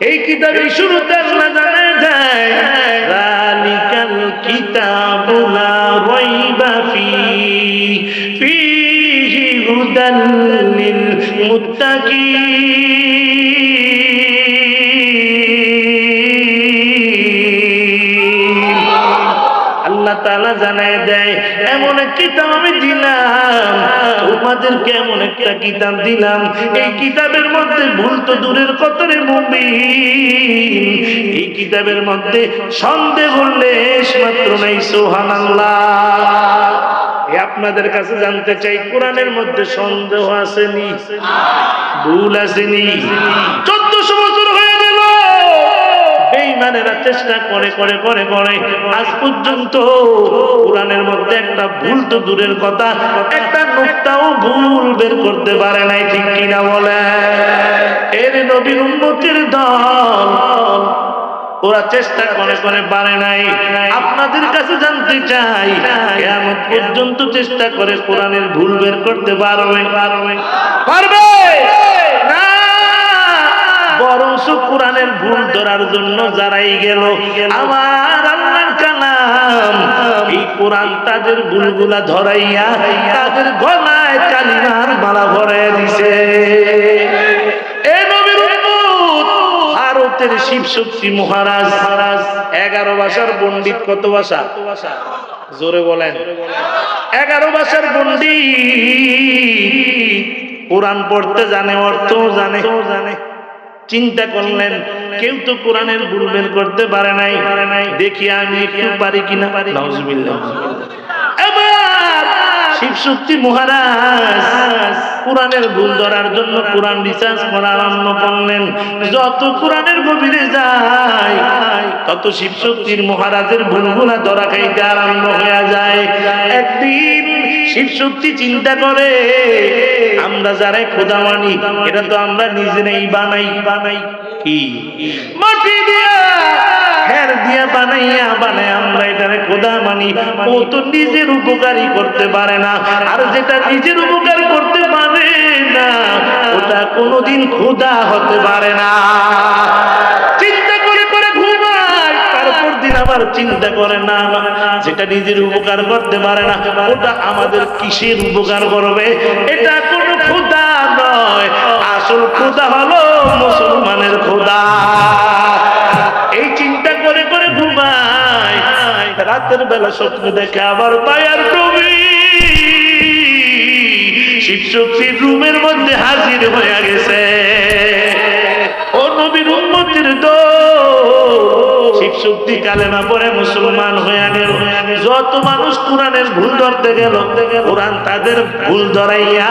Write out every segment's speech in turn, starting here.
এই কিতাবে শুরুতে আল্লাহ জানা যায়। রালিকাল কিতাবু লা রাইবা ফি। ফিহি হুদাল লিল মুত্তাকিন। তাআলা জানায় দেয়, এমন কিতাব আমি দিলাম, তোমাদেরকে এমন একটা কিতাব দিলাম। এই কিতাবের মধ্যে ভুল তো দূরের কতরে মুমিন এই কিতাবের মধ্যে সন্দেহ লেশ মাত্র নাই এ আপনাদের কাছে জানতে চাই, কোরআনের মধ্যে সন্দেহ আসেনি? ভুল আসেনি? বেঈমানেরা চেষ্টা করে করে করে করে আজ পর্যন্ত কোরআনের মধ্যে একটা ভুল তো দূরের কথা, একটা নুক্তাও ভুল বের করতে পারে নাই, ঠিক কিনা বলে? এর নবীর উন্নতির দল, ওরা চেষ্টা করে করে পারে নাই। আপনাদের কাছে জানতে চাই কেমন পর্যন্ত চেষ্টা করে কোরআনের ভুল বের করতে পারবে পারবে? পারবে। কোরআনের ভুল ধরার জন্য যারাই গেল, আমার আল্লাহর কালাম, এই কোরআন তাদের ভুলগুলা ধরাইয়া তাদের গলায় কালিমার মালা ভরাইয়া দিছে। শিব শক্তি মহারাজ, এগারো ভাষার পণ্ডিত কত ভাষা? জোরে বলেন। এগারো ভাষার পণ্ডিত। কোরআন পড়তে জানে অর্থ জানে জানে। চিন্তা করলেন, কেউ তো কোরআনের গুরু বের করতে পারে নাই। দেখি আমি একটু পারি কিনা। পারি শিব শক্তি মহারাজ কোরআনের ভুল ধরার জন্য কোরআন রিসার্চ করা আরম্ভ করলেন। যত কোরআনের গভীরে যায়, তত শিব শক্তির মহারাজের ভুলগুলা ধরা খাইতে আরম্ভ হয়ে যায়। একদিন শিব শক্তি চিন্তা করে, আমরা যারাই খোদা মানি এটা তো আমরা নিজেরাই বানাই বানাই। কি? মাটি দিয়া হের দিয়া বানাইয়া বানাই আমরা এটারে মানি। ও তো নিজের করতে পারে না। আর যেটা নিজের উপকার করতে পারে না ওটা কোনোদিন খোদা হতে পারে না। আবার চিন্তা করে না, যেটা নিজের উপকার করতে পারে না ওটা আমাদের কিসের উপকার করবে? এটা কোনো খোদা নয় আসল খোদা হলো রাতের বেলা স্বপ্ন দেখে আবার মায়ার কবি শিব শক্তির রুমের মধ্যে হাজির হয়ে গেছে। ও নবীর উন্মতির দো শিব শক্তি কালেমা পরে মুসলমান হয়ে গেল। যত মানুষ কোরআনের ভুল ধরতে গেল, কোরআন তাদের ভুল ধরাইয়া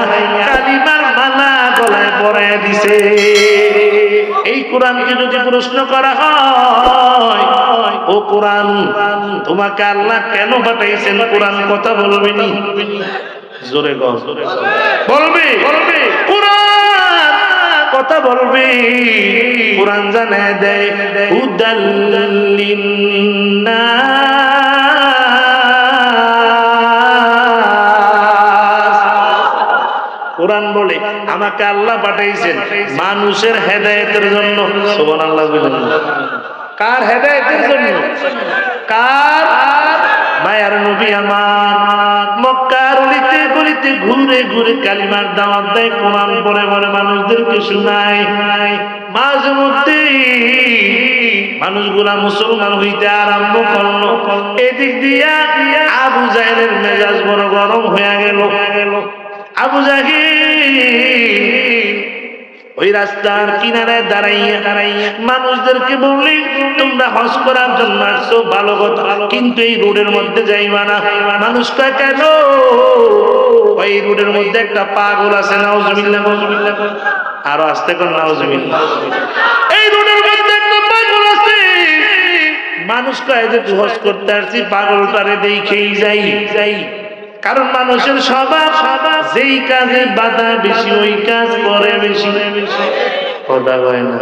কালিমার মালা গলায় পরাইয়া দিছে। কোরআনকে যদি প্রশ্ন করা হয়, ও কোরআন, তোমাকে আল্লাহ কেন পাঠাইছেন? কোরআন কথা বলবে নি? জোরে গো বলবে? বলবে। কোরআন কথা বলবে। কোরআন জানে দেয় কোরআন আমাকে আল্লাহ পাঠাইছেন। মানুষের হেদায়েতের জন্য। সুবহানাল্লাহ বলেন। কার হেদায়েতের জন্য? কার? মায়ার নবী আমার। মক্কার ঘুরে ঘুরে কালিমার দাওয়াত দেয়, কোরআন পরে পরে মানুষদেরকে মাঝে মধ্যে মানুষগুলা মুসলমান হইতে আরম্ভ করল। এদিক দিয়া আবু জাহেলের মেজাজ বড় গরম হয়ে গেল গেল। আবু জাহিল, ওই রাস্তার কিনারায় দাঁড়াইয়া দাঁড়াইয়া মানুষদেরকে বললি, তোমরা হজ করার জন্য আসছো, ভালো কথা, কিন্তু এই রোডের মধ্যে যাইবা না। মানুষ কয়, কেন? ওই রোডের মধ্যে একটা পাগল আছে, নাউজুবিল্লাহ নাউজুবিল্লাহ আরও আসতে কোন নাউজুবিল্লাহ। এই রোডের মধ্যে একটা পাগল আছে। মানুষ কয়, যে হজ করতে আসছি পাগলটারে দেখেই যাই যাই। কারণ মানুষের স্বভাব, যেই কাজে বাধা বেশি, ওই কাজ করে বেশি। কথা কয় না।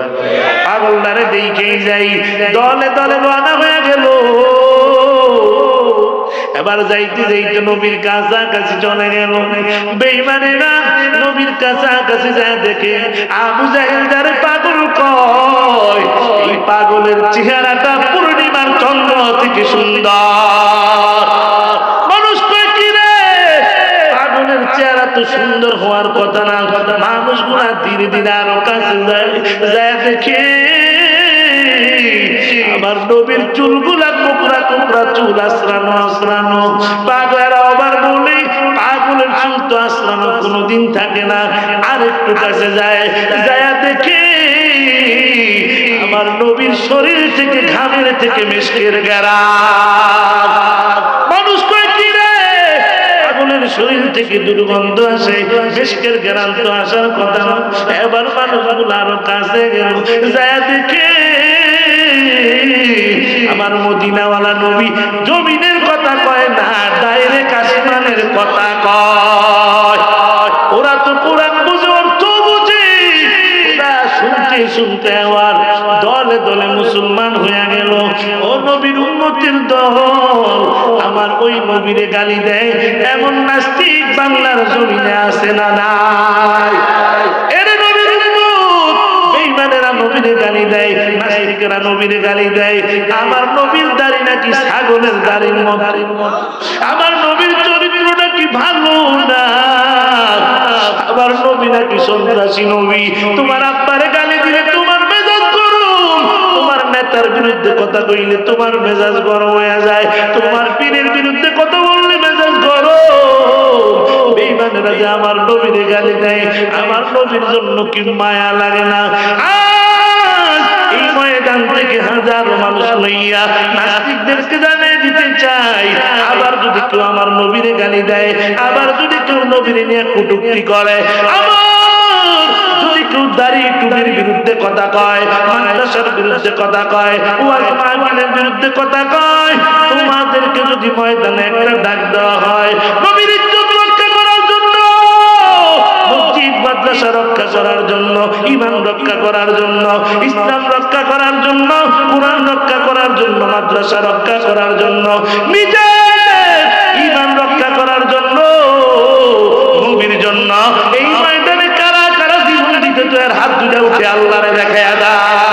পাগলদারে দেখেই যাই, দলে দলে রানা হয়ে গেল। এবার যাইতে যাইতে নবীর কাছাকাছি চলে গেল। বেইমানেরা নবীর কাছাকাছি যায় দেখে আবু জাহেল যারে পাগল কয় পাগলের চেহারাটা পূর্ণিমার চন্দ্র থেকে সুন্দর মানুষ কয় কি রে পাগলের চেহারা তো সুন্দর হওয়ার কথা না। কথা মানুষগুলা ধীরে ধীরে আরও কাছে যায় দেখে। আমার নবীর চুলগুলা কোকড়া কোকড়া চুল আসরানো আসরানো পাগলেরা আবার বলে, পাগলের চুল তো আসরানো কোনোদিন থাকে না। আর একটু কাছে যায় যায় দেখে। আমার নবীর শরীর থেকে, ঘামের থেকে মিষ্টির গেরা মানুষ কয় কি রে পাগলের শরীর থেকে দুর্গন্ধ আসে মিষ্কের গেরান তো আসার কথা এবার মানুষগুলো আরও কাছে গেল, যায় দেখে আমার মদিনাওয়ালা নবী জমিনের কথা কয় না ডাইরেক্ট আসমানের কথা কয়। ওরা তো কোরআন বুঝে, অর্থ বুঝে। শুনতে শুনতে আবার দলে দলে মুসলমান হয়ে গেল। ও নবীর উন্নতির দল, আমার ওই নবীরে গালি দেয়, এমন নাস্তিক বাংলার জমিনে আছে না নাই? আমার নবীর আমার না? নবী। তোমার আব্বারে গালি দিলে নেতার বিরুদ্ধে কথা কইলে তোমার মেজাজ গরম হয়ে যায়। তোমার পীরের বিরুদ্ধে কথা বললে মেজাজ গরম। আমার নবীরে গালি আমার নবীর জন্য কি মায়া লাগে না? এই ময়দান থেকে হাজারো মানুষ লইয়া নাস্তিকদেরকে জানিয়ে দিতে চাই। আবার যদি কেউ আমার নবীরে গালি দেয়, আবার যদি কেউ নবীরে নিয়ে কটুক্তি করে, আমার দাড়ি টুপির বিরুদ্ধে কথা কয়, মাদ্রাসার বিরুদ্ধে কথা কয় ওয়াজ বিরুদ্ধে কথা কয়। তোমাদেরকে যদি ময়দানে একটা ডাক দেওয়া হয়, নবীর ইজ্জত রক্ষা করার জন্য, মসজিদ, মাদ্রাসা রক্ষা করার জন্য ইমান রক্ষা করার জন্য, ইসলাম রক্ষা করার জন্য, কোরআন রক্ষা করার জন্য, মাদ্রাসা রক্ষা করার জন্য, নিজের হাত উঠে আল্লাহরে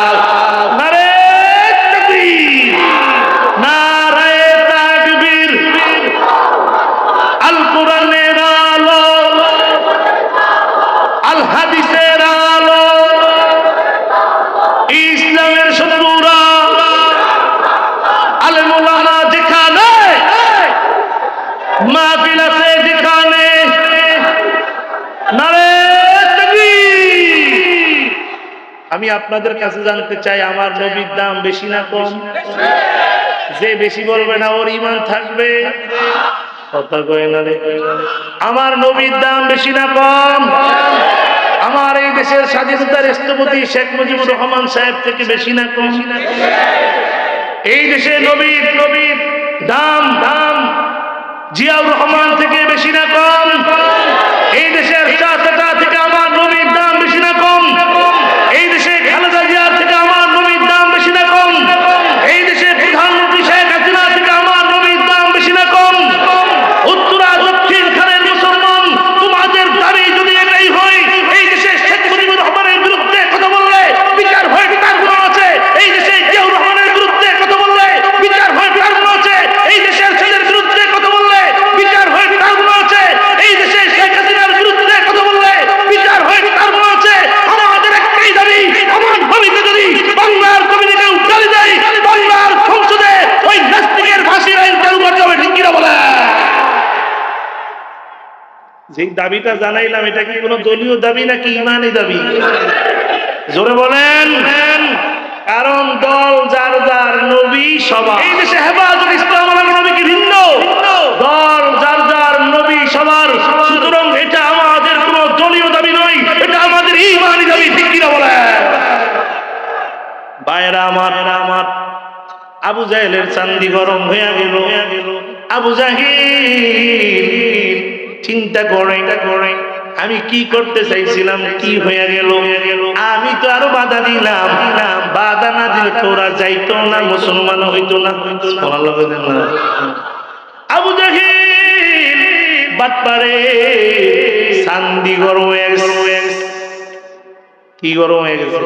আপনাদের কাছে জানতে চাই, আমার নবীর দাম বেশি না কম? যে বেশি বলবে না, ওর ইমান থাকবে? আমার নবীর দাম বেশি না কম? আমার এই দেশের স্বাধীনতার স্থপতি শেখ মুজিবুর রহমান সাহেব থেকে বেশি না কম? এই দেশে নবীর নবীর দাম দাম জিয়াউর রহমান থেকে বেশি না কম এই দেশের চাচা থেকে আমার নবীর দাম বেশি না কম এই দেশে খালেদা জিয়ার থেকে আমার নবীর দাম বেশি না কম এই দেশে প্রধানমন্ত্রী শেখ হাসিনা থেকে আমার নবীর দাম বেশি না কম উত্তরা দক্ষিণ খানের মুসলমান তোমাদের দাবি যদি এটাই হয় এই দেশে শেখ মুজিবুর রহমানের বিরুদ্ধে কথা বললে বিচার হয় তার গুণ আছে এই দেশে জিয়াউর রহমানের বিরুদ্ধে কথা বললে বিচার হয় তার গুণ আছে এই দেশের ছেলের বিরুদ্ধে কথা বললে বিচার হয় তার গুণ আছে এই দেশে শেখ হাসিনার বিরুদ্ধে কথা বললে বিচার হয় তার গুণ আছে আমাদের একটাই দাবি আমার নবীকে যদি বাংলার কবিকে গালি দেয় বাংলার সংসদে ওই নাস্তিকের ফাঁসির আইন চালু করতে হবে ঠিক কিনা বলে যে দাবিটা জানাইলাম এটা কি কোনো দলীয় দাবি নাকি ইমানি দাবি? জোরে বলেন। কারণ দল যার যার নবী সবার এই দেশে হেফাজত ইসলাম আমার নবী কি ভিন্ন। দল যার যার নবী সবার সুতরাং এটা আমাদের কোনো দলীয় দাবি নয় এটা আমাদের ইমানি দাবি ঠিক কিনা বলেন? বাইরা আমার আমার আবু জাহেলের চান্দি গরম হয়ে গেল। আবু জাহিল চিন্তা করে এটা করে। আমি কি করতে চাইছিলাম কি হয়ে গেল? আমি তো আরও বাধা দিলাম। বাধা না দিলে তোরা যাইতো না মুসলমান হইতো না। আবু জাহিল বাটপারে চান্দি গরম হয়ে গেছে। কি গরম হয়ে গেছে?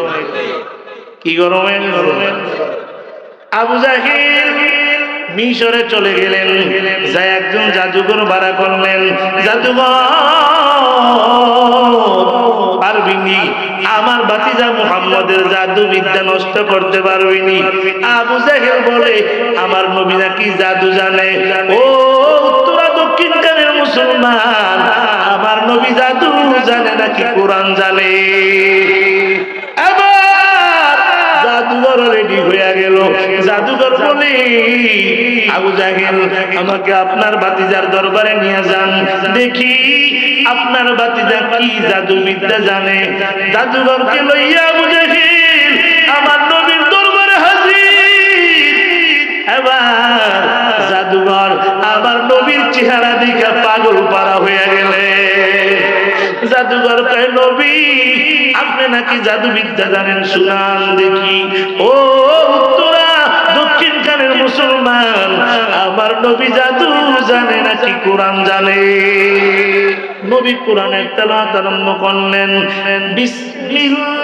কি গরমে গরমে আবু জাহিল মিশরে চলে গেলেন। যাই একজন জাদুঘর ভাড়া করলেন। জাদুঘর আমার বাতিজা মুহাম্মদের জাদু বিদ্যা নষ্ট করতে পারবিনি আবু জাহেল বলে, আমার নবী নাকি জাদু জানে। ও উত্তরা দক্ষিণ কানের মুসলমান, আমার নবী জাদু জানে নাকি কোরআন জানে। আবার আমাকে আপনার বাতিজার দরবারে নিয়ে যান। দেখি আপনার বাতিজা কি জাদু বিদ্যা জানে। জাদুঘরকে লইয়া আবু জাহেল আমার নবীর দরবারে হাজির। এবার জাদুঘর আবার নবীর চেহারা দেখা পাগল পারা হয়ে গেলে। জাদুঘর কয় নবী, আপনি নাকি জাদু বিদ্যা জানেন? শুনান দেখি। ও উত্তরা দক্ষিণ কানের মুসলমান, আমার নবী জাদু জানে নাকি কোরআন জানে? নবী কোরআনের তেলাওয়াত আরম্ভ করলেন। বিসমিল্লাহির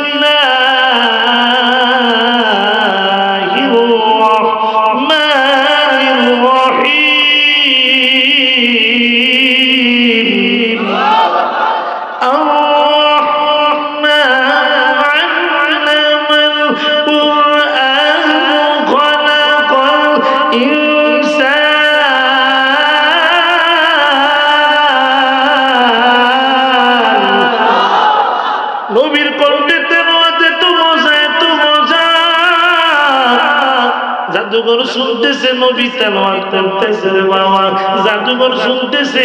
জাদুঘর শুনতেছে, নবী তেলোয়াত করতেছে রে বাবা। জাদুঘর শুনতেছে,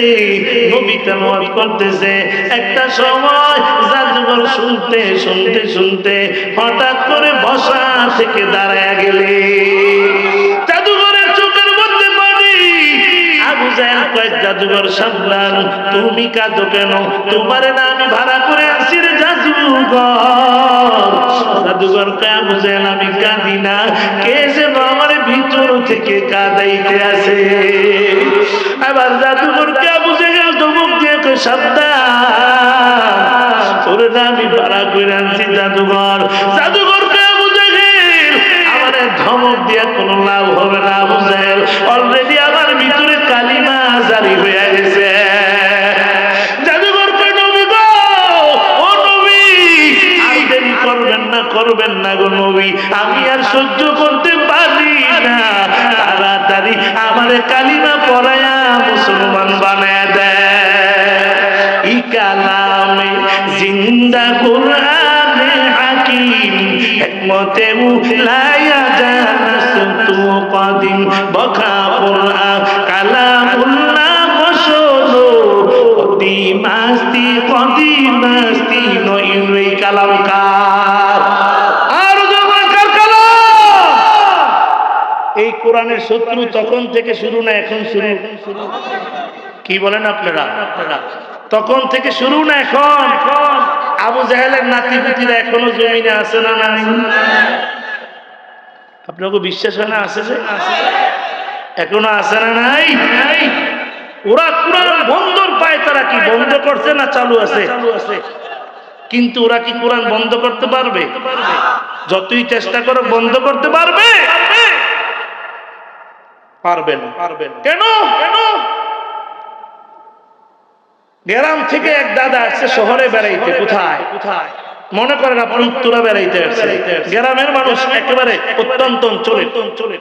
নবী তেলোয়াত করতেছে। একটা সময় জাদুঘর শুনতে শুনতে শুনতে হঠাৎ করে বসা থেকে দাঁড়ায় গেলে। জাদুঘর সাবধান তুমি কাঁদো কেন? তোমারে না আমি ভাড়া করে আসি রে জাদুঘর। জাদুঘর কয়, আবু আমি কাঁদি না। কে যে থেকে কাদাইতে আছে। আবার জাদুঘর কে বুঝে গেল ধমক দিয়ে সাবধান। তোর আমি ভাড়া করে আনছি জাদুঘর। জাদুঘর কে শত্রু তখন থেকে শুরু না এখন শুরু? কি বলেন আপনারা? তখন থেকে শুরু না এখন? আবু জাহেলের নাতি পুতিরা এখনও জমিনে আছে না না আপনাকে বিশ্বাস হয় না আছে যে? এখনও আছে না নাই? ওরা কোরআন বন্ধর পায়, তারা কি বন্ধ করছে না চালু আছে? কিন্তু ওরা কি কোরআন বন্ধ করতে পারবে? যতই চেষ্টা করো বন্ধ করতে পারবে? পারবে না। পারবে না। কেন? কেন গ্রাম থেকে এক দাদা আসছে শহরে বেড়াইতে কোথায়? কোথায়? মনে করেন আপনি উত্তরা বেড়াইতে আসছে। গ্রামের মানুষ একেবারে অত্যন্ত অঞ্চলে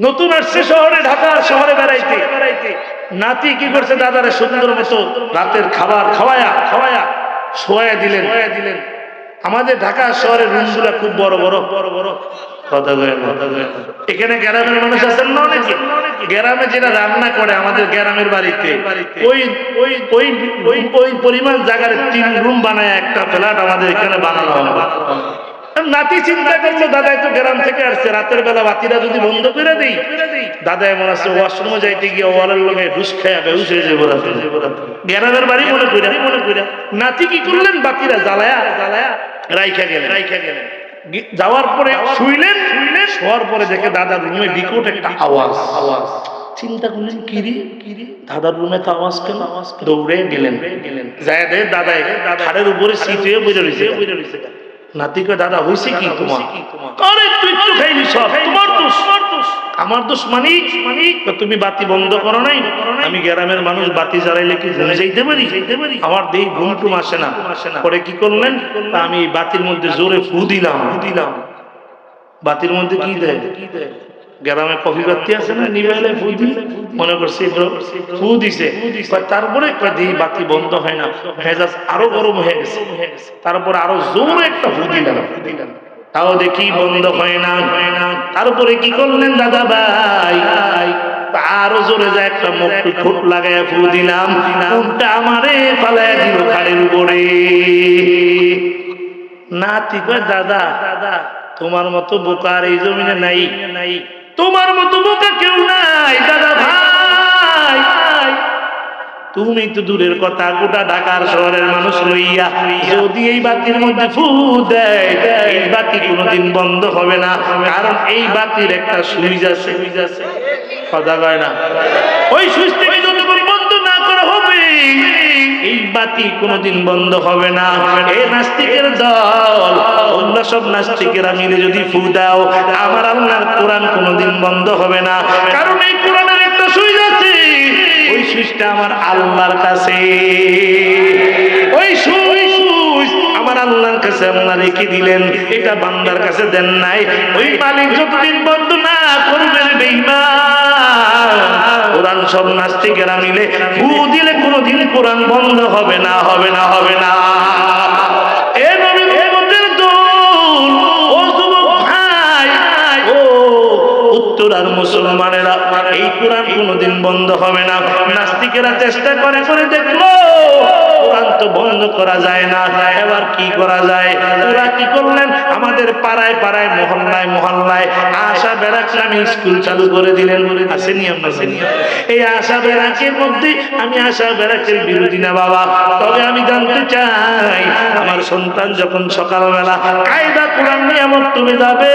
নতুন আসছে শহরে ঢাকা শহরে বেড়াইতে। বেড়াইতে। নাতি কি করছে দাদারে? সুন্দর মতো রাতের খাবার খাওয়ায়া খাওয়ায়া। শোয়া দিলেন। দিলেন। আমাদের ঢাকা শহরের রুমগুলা খুব বড় বড়। বড় বড়। এখানে গ্রামের মানুষ আছেন না অনেকে? গ্রামে যেটা রান্না করে আমাদের গ্রামের বাড়িতে, ওই ওই ওই পরিমাণ জায়গার তিন রুম বানায় একটা ফ্ল্যাট আমাদের এখানে বানানো হয়। নাতি চিন্তা করছে দাদা তো গ্রাম থেকে আসছে। রাতের বেলা বাতিরা যদি বন্ধ করে দেই? দাদা এমন আছে, ওয়াশরুমে যাইতে গিয়ে ওয়ালের লোকে ঢুস খায়া বেহুশ হয়ে যাবে গ্রামের বাড়ি মনে কইরা মনে কইরা নাতি কি করলেন? বাতিরা জ্বালায়া জ্বালায়া রাইখা গেলেন রাইখা গেলেন। যাওয়ার পরে শুইলেন শোয়ার পরে দেখে দাদার রুমে বিকট একটা আওয়াজ। আওয়াজ। চিন্তা করলেন কিরি? কিরি? দাদার রুমে তো আওয়াজ কেন? আওয়াজ দৌড়ে গেলেন। গেলেন। যায় দে দাদা খাড়ের উপরে সিটে বসে রয়েছে বসে রয়েছে নাতি কয় দাদা হয়েছে কি তোমার? আরে তুই একটু খাইলি সব। তোমার দোষ। তোমার দোষ। মানিক মানিক তুমি বাতি বন্ধ করো নাই? আমি গ্রামের মানুষ, বাতি জ্বালাইলে কি ঘুম যাইতে পারি? আমার দেহ ঘুম টুম আসে না। পরে কি করলেন? তা আমি বাতির মধ্যে জোরে ফু দিলাম। দিলাম বাতির মধ্যে কি দেয়? কি দেয় গ্রামে কফি বাতি আছে না? নিবেলে ফু মনে করছে ফু দিছে। তারপরে? একটা দিই, বাতি বন্ধ হয় না। মেজাজ আরও গরম হয়ে গেছে। তারপরে আরও জোরে একটা ফু দিলাম। তাও দেখি বন্ধ হয় না। না। তারপরে কি করলেন দাদা ভাই? আরও জোরে যায় একটা মুখ ফুট লাগায় ফু দিলাম। উল্টা আমারে পালায় দিল খাড়ের উপরে? নাতি কয় দাদা দাদা তোমার মতো বোকা আর এই জমিনে নাই। নাই। তোমার মতো বোকা কেউ নাই দাদা ভাই। তুমি তো দূরের কথা, গোটা ঢাকার শহরের মানুষ লইয়া যদি এই বাতির মধ্যে ফু দেয়, এই বাতি কোনোদিন বন্ধ হবে না। কারণ এই বাতির একটা সুইচ আছে। কথা কয় না? ওই সুইচ থেকে যতক্ষণ বন্ধ না করা হবে, এই বাতি কোনোদিন বন্ধ হবে না। এ নাস্তিকের দল, অন্য সব নাস্তিকেরা মিলে যদি ফু দাও, আমার আল্লাহর কোরআন কোনোদিন বন্ধ হবে না। কারণ এই কোরআনের একটা সুইচ আছে। সুইচটা আমার আল্লাহর কাছে। ওই সুইচ আমার আল্লাহর কাছে আল্লাহ রেখে দিলেন, এটা বান্দার কাছে দেন নাই। ওই মালিক যতদিন বন্ধ না করবেন কোরআন সব নাস্তিকেরা মিলে ফু দিলে কোনোদিন কোরআন বন্ধ হবে না হবে না হবে না। মুসলমানেরা এই কোরআন কোনোদিন বন্ধ হবে না। নাস্তিকেরা চেষ্টা করে করে দেখল, কোরআন তো বন্ধ করা যায় না। এবার কি করা যায়? ওরা কি করলেন? আমাদের পাড়ায় পাড়ায়, মহল্লায় মহল্লায় আশা বেড়াকে আমি স্কুল চালু করে দিলেন। আসেনি আমরা এই আশা বেড়াকের মধ্যে আমি আশা বেড়াকের বিরোধী না বাবা। তবে আমি জানতে চাই, আমার সন্তান যখন সকালবেলা কায়দা কোরআন নিয়ামত, তুমি যাবে?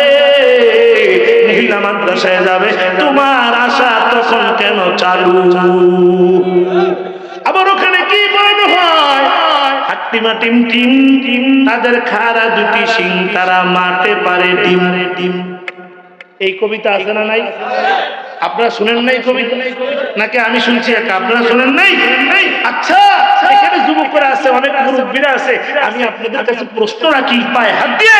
মহিলা মাদ্রাসায় যাবে, তোমার আশা তখন কেন চালু? আবার ওখানে কি হয়? নাকি আমি শুনছি শুনেন নাই? নাই আচ্ছা এখানে যুবকরা আছে, অনেক মুরব্বীরা আছে। আমি আপনাদের কাছে প্রশ্ন রাখি, পায় হাত দিয়ে।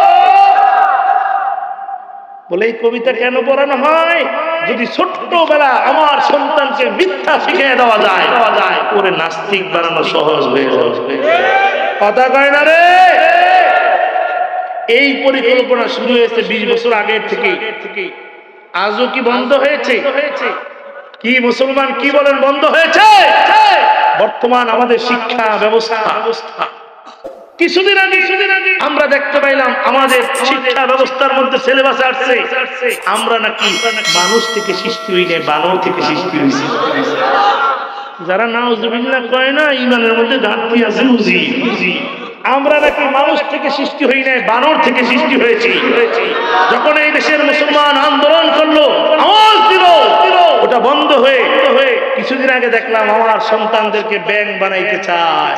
বলে, এই কবিতা কেন পড়ানো হয়? যদি ছোট্টবেলা আমার সন্তানকে মিথ্যা শিখিয়ে দেওয়া যায় দেওয়া যায় ওরে নাস্তিক বানানো সহজ হয়ে যাবে। কথা কয় না রে? এই পরিকল্পনা শুরু হয়েছে বিশ বছর আগের থেকে আজও কি বন্ধ হয়েছে? কি মুসলমান কি বলেন, বন্ধ হয়েছে? বর্তমান আমাদের শিক্ষা ব্যবস্থা ব্যবস্থা। কিছুদিন আগে কিছুদিন আগে আমরা দেখতে পাইলাম আমাদের শিক্ষা ব্যবস্থার মধ্যে সিলেবাস আসছে। আমরা নাকি মানুষ থেকে সৃষ্টি হই নাই বানর থেকে সৃষ্টি হয়েছি যারা নাউজুবিল্লাহ কয় না ইমানের মধ্যে ঘাটতি আছে বুঝি আমরা নাকি মানুষ থেকে সৃষ্টি হই নাই বানর থেকে সৃষ্টি হয়েছি। যখন এই দেশের মুসলমান আন্দোলন করল আওয়াজ দিল ওটা বন্ধ হয়ে হয়ে কিছুদিন আগে দেখলাম আমার সন্তানদেরকে ব্যাংক বানাইতে চায়।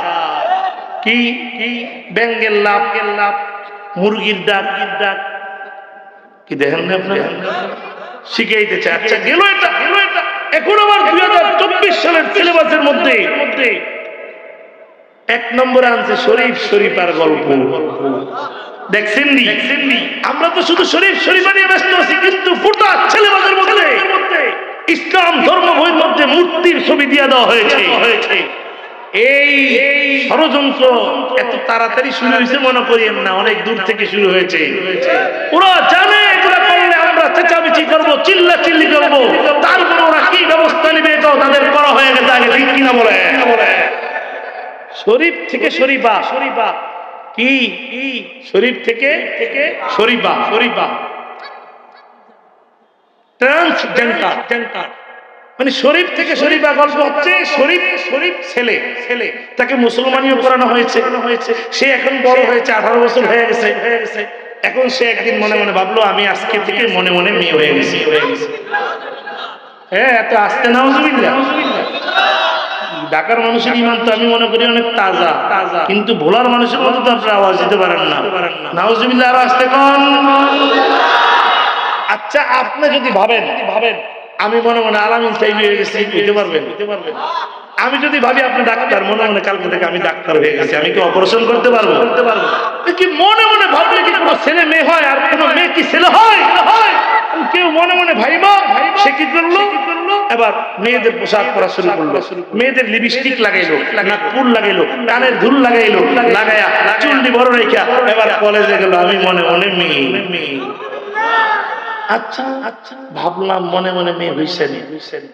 কি? কি ব্যাঙ্গের লাভ লাভ মুরগির ডাক ডাক কি দেখেন না আপনারা? শিখাইতে আচ্ছা গেল এটা গেল এটা। এখন আবার দুই হাজার চব্বিশ সালের সিলেবাসের মধ্যে এক নম্বরে আনছে শরীফ শরীফার গল্প। দেখছেন নি? আমরা তো শুধু শরীফ শরীফা নিয়ে ব্যস্ত আছি, কিন্তু ফুটা ছেলেবাদের মধ্যে ইসলাম ধর্ম বইয়ের মধ্যে মূর্তির ছবি দিয়ে দেওয়া হয়েছে হয়েছে। এই ষড়যন্ত্র এত তাড়াতাড়ি শুরু হয়েছে, মনে করি না, অনেক দূর থেকে শুরু হয়েছে। ওরা জানে চিল্লা চিল্লি করব তাদের করা হয়ে গেছে কিনা বলে শরীফ থেকে কি? শরীফ থেকে থেকে ট্রান্সজেন্ডার মানে শরীফ থেকে শরীফা গল্প হচ্ছে শরীফ শরীফ ছেলে ছেলে। তাকে মুসলমানিও করানো হয়েছে। হয়েছে সে এখন বড় হয়েছে, আঠারো বছর হয়ে গেছে। হয়ে গেছে এখন সে একদিন মনে মনে ভাবলো, আমি আজকে থেকে মনে মনে মেয়ে হয়ে গেছি। হয়ে হ্যাঁ এত আসতে নাউজুবিল্লাহ। ঢাকার মানুষের ইমান তো আমি মনে করি অনেক তাজা তাজা। কিন্তু ভোলার মানুষের মতো তো আপনারা আওয়াজ দিতে পারেন না। নাউজুবিল্লাহ আরও আসতে কন। আচ্ছা আপনি যদি ভাবেন ভাবেন। আমি মনে মনে আলামিন সাহেব হয়ে পারবেন? আমি যদি ভাবি আপনি ডাক্তার, মনে মনে কালকে থেকে আমি ডাক্তার হয়ে গেছি, আমি কি অপারেশন করতে পারব? করতে পারব কি মনে মনে ভাবলে কি কোনো ছেলে মেয়ে হয় আর কোনো মেয়ে কি ছেলে হয়? কেউ মনে মনে ভাইব সে কি করল? এবার মেয়েদের পোশাক পরা শুরু করল। মেয়েদের লিপস্টিক লাগাইলো ফুল লাগাইলো, কানের ধুল লাগাইলো লাগাইয়া চুল্লি বড় রেখা, এবার কলেজে গেল, আমি মনে মনে মেয়ে মেয়ে। আচ্ছা আচ্ছা ভাবলাম মনে মনে মেয়ে হইছে নি।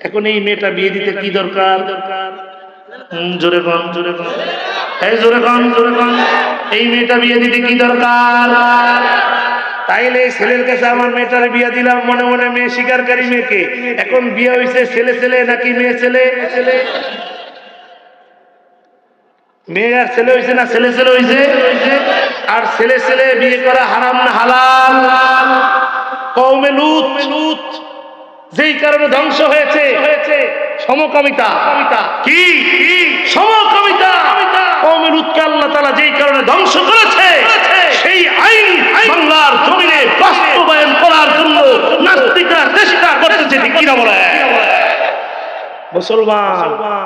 এখন এই মেয়েটা বিয়ে দিতে কি দরকার? জোরে কম জোরে কম এই জোরে কম জোরে কম এই মেয়েটা বিয়ে দিতে কি দরকার? তাইলে এই ছেলের কাছে আমার মেয়েটার বিয়ে দিলাম, মনে মনে মেয়ে স্বীকারকারী মেয়েকে। এখন বিয়ে হয়েছে ছেলে ছেলে নাকি মেয়ে ছেলে? ছেলে মেয়ে আর ছেলে হয়েছে না ছেলে ছেলে হয়েছে আর ছেলে ছেলে বিয়ে করা হারাম না হালাল? কৌমে লুত। লুত যেই কারণে ধ্বংস হয়েছে। হয়েছে সমকামিতা। কি? সমকামিতা। তাআলা যেই কারণে ধ্বংস করেছে, সেই আইন বাস্তবায়ন করার জন্য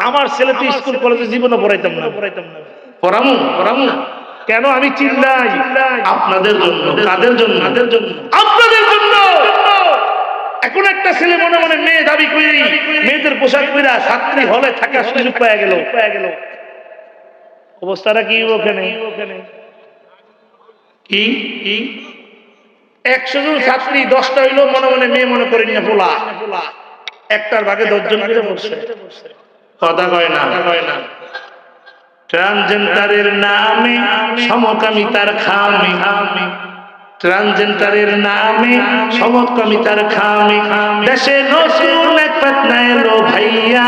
আমার ছেলে তো স্কুল, কলেজে জীবনে পড়াইতাম না পড়াইতাম না। পড়ামু পড়ামু। কেন আমি চিল্লাই? আপনাদের জন্য কাদের জন্য কাদের জন্য। আপনাদের জন্য! এখন একটা ছেলে মনে মনে মেয়ে দাবি করি মেয়েদের পোশাক পরা ছাত্রী হলে থাকার সুযোগ পাওয়া গেল। পাওয়া গেল অবস্থাটা কি ওখানে? ওখানে কি? কি? একশো জন ছাত্রী দশটা হইল মনে মনে মেয়ে মনে করে নিয়ে পোলা। একটার ভাগে দশজন করে বসছে কথা কয় না। কয় না। ট্রান্সজেন্ডারের নামে সমকামিতার খামে। ট্রান্সজেন্ডারের নামে সমকামিতার খামে। দেশে নতুন এক পাতনা এলো ভাইয়া।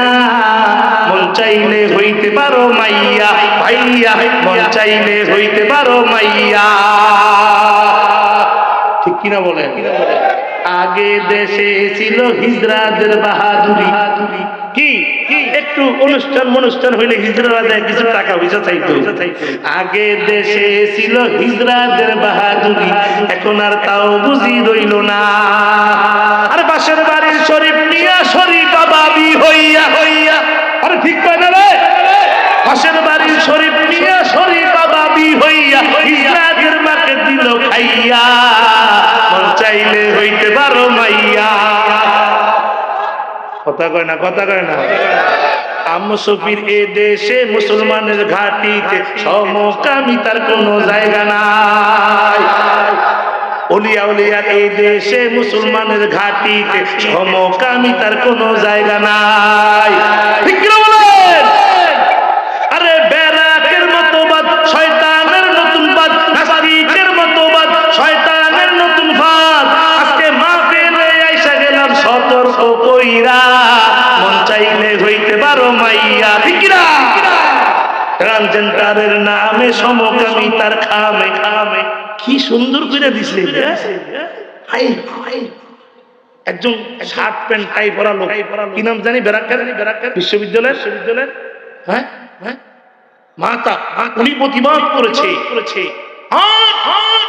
মন চাইলে হইতে পারো মাইয়া। ভাইয়া, মন চাইলে হইতে পারো মাইয়া। ঠিক কিনা বলেন? আগে দেশে ছিল হিজরাদের বাহাদুরি। কি? একটু অনুষ্ঠান অনুষ্ঠান হইলে হিজরা দেয় কিছু টাকা পয়সা চাইতো। আগে দেশে ছিল হিজরাদের বাহাদুরি, এখন আর তাও বুঝি রইল না। আর পাশের বাড়ির শরীফ মিয়া শরীফ বাবি হইয়া হইয়া। আরে ঠিক কয় না রে? পাশের বাড়ির শরীফ মিয়া শরীফ বাবি হইয়া হিজরাদের মাকে দিল খাইয়া। কথা কয় না, কথা কয় না। আমসফির এ দেশে মুসলমানের ঘাটিতে সমকামিতার কোনো জায়গা নাই। মুসলমানের ঘাটিতে সমকামিতার কোনো জায়গা নাই। নামে সমকামিতার খামে খামে। কি সুন্দর করে দিছে একজন শার্ট প্যান্ট টাই পরা লোক। কি নাম জানি? বেরাক্কার বেরাক্কার। বিশ্ববিদ্যালয়ের? বিশ্ববিদ্যালয়ের? হ্যাঁ হ্যাঁ। মাতা উনি প্রতিবাদ করেছে। করেছে।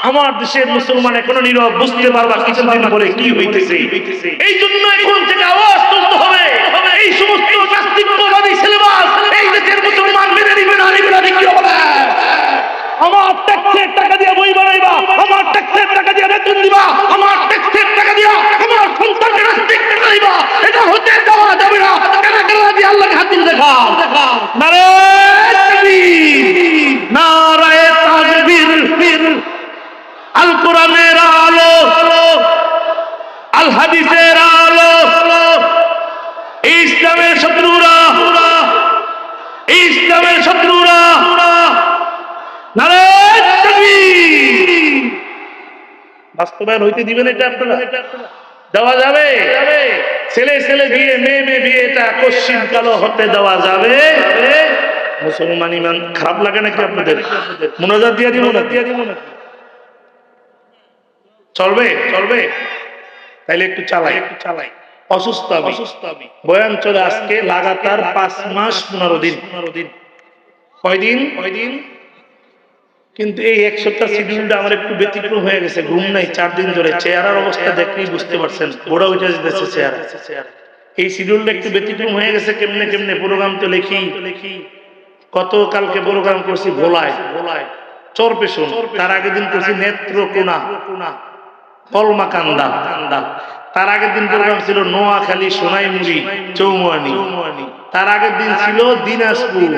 আমার দেশের মুসলমান এখনও নীরব বুঝতে পারবা কিছুদিন পরে কি হইতেছে। এই জন্য এখন থেকে আওয়াজ তুলতে হবে। এই সমস্ত নাস্তিকবাদী সিলেবাস এই দেশের মুসলমান মেনে নিবে না নিবে না কি হবে আমার ট্যাক্সের টাকা দিয়ে বই বানাইবা, আমার ট্যাক্সের টাকা দিয়ে বেতন দিবা, আমার ট্যাক্সের টাকা দিয়া আমার সন্তানকে নাস্তিক বানাইবা এটা হতে দেওয়া যাবে না। কেন কেন দিয়ে আল্লাহকে নারে নারায়ে তাকবীর আল কোরআনের আলো আল। হাদিসের আলো বাস্তবায়ন হইতে দিবেন এটা আপনারা। দেওয়া যাবে? ছেলে ছেলে, বিয়ে, মেয়ে মেয়ে, বিয়ে, এটা কশ্চিন কালো হতে দেওয়া যাবে। মুসলমান ইমান খারাপ লাগে নাকি আপনাদের? মোনাজাত দিয়ে দিব না দিয়ে দিব না চলবে? চলবে? তাইলে একটু চালাই। একটু চালাই অসুস্থ আমি। অসুস্থ আমি বয়ান চলে আজকে, লাগাতার পাঁচ মাস পনেরো দিন। পনেরো দিন কয়দিন কয়দিন? কিন্তু এই এক সপ্তাহ শিডিউলটা আমার একটু ব্যতিক্রম হয়ে গেছে, ঘুম নাই, চার দিন ধরে। চেয়ারের অবস্থা দেখলেই বুঝতে পারছেন, গোড়া উঠে যেতেছে চেয়ার এই শিডিউলটা একটু ব্যতিক্রম হয়ে গেছে, কেমনে কেমনে প্রোগ্রাম তো লিখি, কত কালকে প্রোগ্রাম করছি ভোলায় ভোলায় চর পেশন তার আগের দিন করছি নেত্র নেত্রকোনা কলমা কান্দা কান্দা তার আগের দিন প্রোগ্রাম ছিল নোয়াখালী সোনাইমুড়ি চৌমুয়ানি তার আগের দিন ছিল দিনাজপুর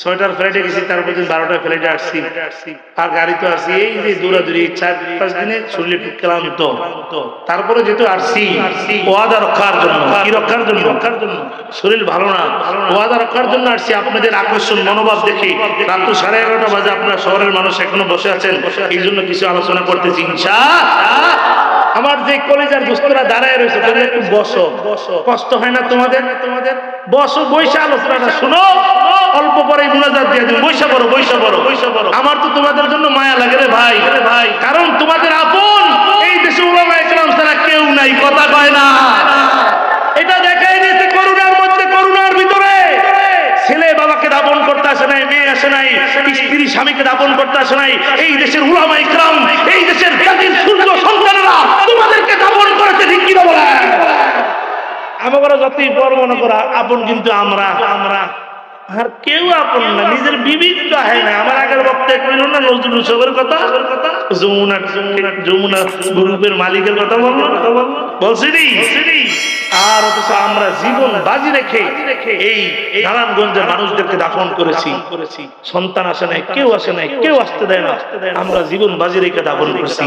ছয়টার ফ্লাইটে গেছি, তারপর দিন বারোটার ফ্লাইটে আসছি। আর গাড়ি তো আসছি এই যে দৌড়াদৌড়ি চার পাঁচ দিনে শরীরে ক্লান্ত। তারপরে যেহেতু আসছি, ওয়াদা রক্ষার জন্য। কি রক্ষার জন্য? রক্ষার জন্য শরীর ভালো না। ওয়াদা রক্ষার জন্য আসছি, আপনাদের আকর্ষণ, মনোভাব দেখে। রাত সাড়ে এগারোটা বাজে আপনার শহরের মানুষ এখনও বসে আছেন। এই জন্য কিছু আলোচনা করতেছি, ইনশা আমার যে কলেজের দোস্তরা দাঁড়ায় রয়েছে তোমরা একটু বসো। কষ্ট হয় না তোমাদের? তোমাদের বসো, বৈশা আলোচনাটা শুনো। অল্প পরে মুনাজাত দিয়ে দিন বৈশা বড় বৈশা বড় বৈশা বড় আমার তো তোমাদের জন্য মায়া লাগে রে ভাই। ভাই কারণ তোমাদের আপন। এই দেশে উলামা ইসলাম ছাড়া কেউ নাই, কথা কয় না এটা দেখাই দিয়েছে করুণার মধ্যে করুণার ভিতরে ছেলে বাবাকে দাপন করতে আসে নাই, মেয়ে আসে নাই, স্ত্রী স্বামীকে দাপন করতে আসে নাই, এই দেশের উলামা ইকরাম, এই দেশের জাতির সূর্য সন্তানেরা তোমাদেরকে দাপন করেছে, ঠিক কিনা বলে আমরা যতই বড় মনে করা, আপন কিন্তু আমরা আমরা। আর কেউ আপন না, নিজের বিবিধ কথা যমুনা যমুনা যমুনা গ্রুপের মালিকের কথা বলল না? বলছিনি? আর অথচ আমরা জীবন বাজি রেখে এই নারায়ণগঞ্জের মানুষদেরকে দাফন করেছি। সন্তান আসে নাই কেউ আসে নাই কেউ আসতে দেয় না। আমরা জীবন বাজি রেখে দাফন করেছি।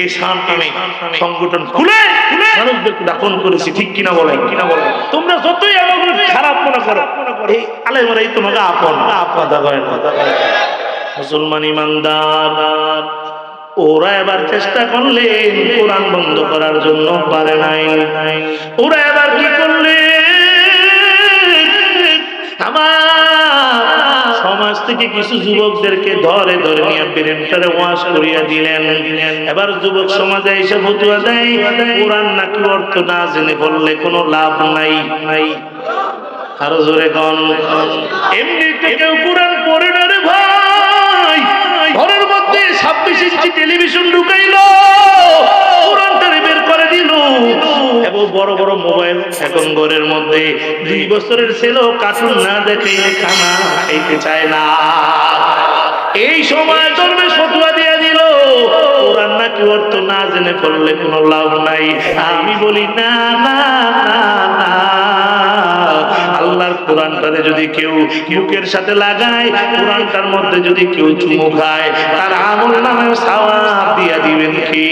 এই শান্তি সংগঠন খুলে মানুষদেরকে দাফন করেছি ঠিক কিনা বলে কিনা বলে তোমরা যতই আমাদের খারাপ মনে করো এই আলেমরা এই তোমাকে আপন। আপন। মুসলমান ইমানদার। ওরা এবার চেষ্টা করলেন কোরআন বন্ধ করার জন্য পারে নাই। ওরা এবার কি আমার সমাজ থেকে কিছু যুবকদেরকে ধরে ধরে নিয়ে ওয়াশ করিয়া দিলেন। এবার যুবক সমাজে এসে ফতুয়া দেয়, কোরআন নাকি অর্থ না জেনে বললে কোনো লাভ নাই নাই। আরও জোরে কন। এমনিতে কেউ কোরআন পড়ে না রে ভাই। ঘরের মধ্যে ছাব্বিশ ইঞ্চি টেলিভিশন ঢুকাইল করে এবং বড় বড় মোবাইল এখন ঘরের মধ্যে। দুই বছরের ছেলেও না দেখে খাইতে চায় না। এই সময় দিল। জেনে পড়লে কোনো লাভ নাই। আমি বলি না না না না। আল্লাহর কোরআনটারে যদি কেউ মুখের সাথে লাগায়, কোরআনটার মধ্যে যদি কেউ চুমু খায়, তার আমল নামে সাওয়াব দিয়া দিবেন কি?